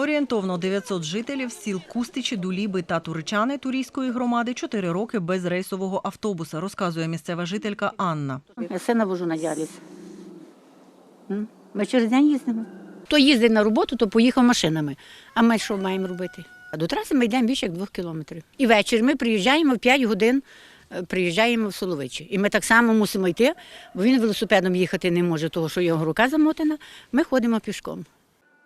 Орієнтовно 900 жителів сіл Кустичі, Дуліби та Туричани Турійської громади 4 роки без рейсового автобуса, розказує місцева жителька Анна. Я сина вожу на діаліз. Ми через день їздимо. Хто їздить на роботу, то поїхав машинами. А ми що маємо робити? А до траси ми йдемо більше як двох кілометрів. І ввечері ми приїжджаємо в 5 годин, е, приїжджаємо в Соловичі. І ми так само мусимо йти, бо він велосипедом їхати не може, того що його рука замотана. Ми ходимо пішком.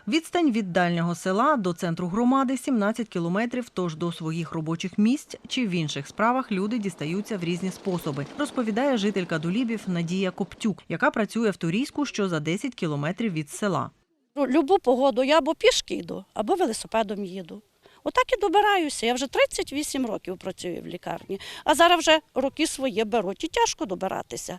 Відстань від дальнього села до центру громади 17 кілометрів, тож до своїх робочих місць чи в інших справах люди дістаються в різні способи, розповідає жителька Дулібів Надія Коптюк, яка працює в Турійську, що за 10 кілометрів від села. Ну, Любу погоду я або пішки йду, або велосипедом їду. Отак і добираюся. Я вже 38 років працюю в лікарні, а зараз вже роки свої беруть і тяжко добиратися.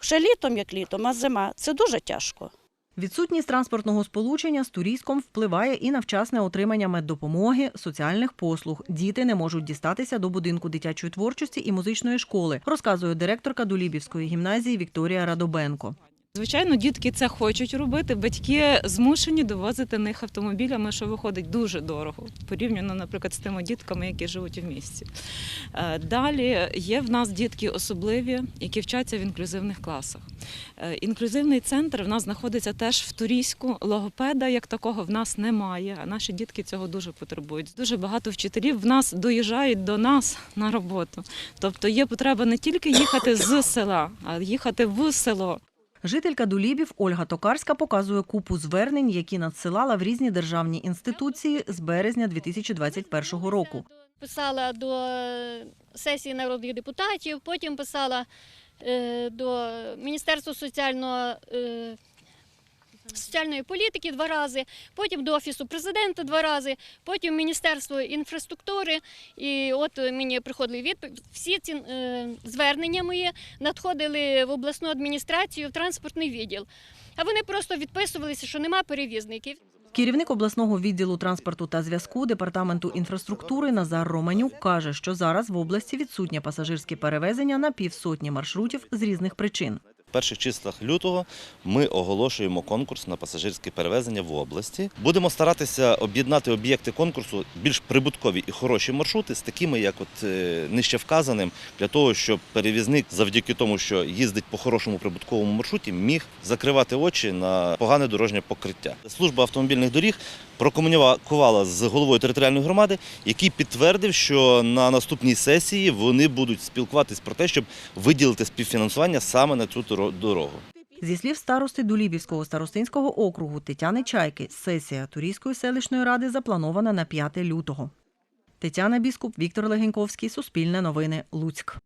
Ще літом, як літом, а зима це дуже тяжко. Відсутність транспортного сполучення з Турійськом впливає і на вчасне отримання меддопомоги, соціальних послуг. Діти не можуть дістатися до будинку дитячої творчості і музичної школи, розказує директорка Дулібівської гімназії Вікторія Радобенко. Звичайно, дітки це хочуть робити. Батьки змушені довозити них автомобілями, що виходить дуже дорого, порівняно, наприклад, з тими дітками, які живуть в місті. Е, Далі є в нас дітки особливі, які вчаться в інклюзивних класах. Е, Інклюзивний центр в нас знаходиться теж в Турійську. Логопеда як такого в нас немає. А наші дітки цього дуже потребують. Дуже багато вчителів в нас доїжджають до нас на роботу. Тобто є потреба не тільки їхати з села, а їхати в село. Жителька Дулібів Ольга Токарська показує купу звернень, які надсилала в різні державні інституції з березня 2021 року. Писала до сесії народних депутатів, потім писала е, до Міністерства соціального, е, соціальної політики два рази, потім до Офісу президента два рази, потім Міністерство інфраструктури. І от мені приходили відповідь. Всі ці е, звернення мої надходили в обласну адміністрацію, в транспортний відділ. А вони просто відписувалися, що нема перевізників. Керівник обласного відділу транспорту та зв'язку департаменту інфраструктури Назар Романюк каже, що зараз в області відсутнє пасажирське перевезення на півсотні маршрутів з різних причин. Перших числах лютого ми оголошуємо конкурс на пасажирське перевезення в області. Будемо старатися об'єднати об'єкти конкурсу більш прибуткові і хороші маршрути з такими, як от е, нижче вказаним, для того, щоб перевізник, завдяки тому, що їздить по хорошому прибутковому маршруті, міг закривати очі на погане дорожнє покриття. Служба автомобільних доріг прокомунікувала з головою територіальної громади, який підтвердив, що на наступній сесії вони будуть спілкуватись про те, щоб виділити співфінансування саме на цю доро- дорогу. Зі слів старости Дулібівського старостинського округу Тетяни Чайки, сесія Турійської селищної ради запланована на 5 лютого. Тетяна Біскуп, Віктор Легеньковський, Суспільне новини, Луцьк.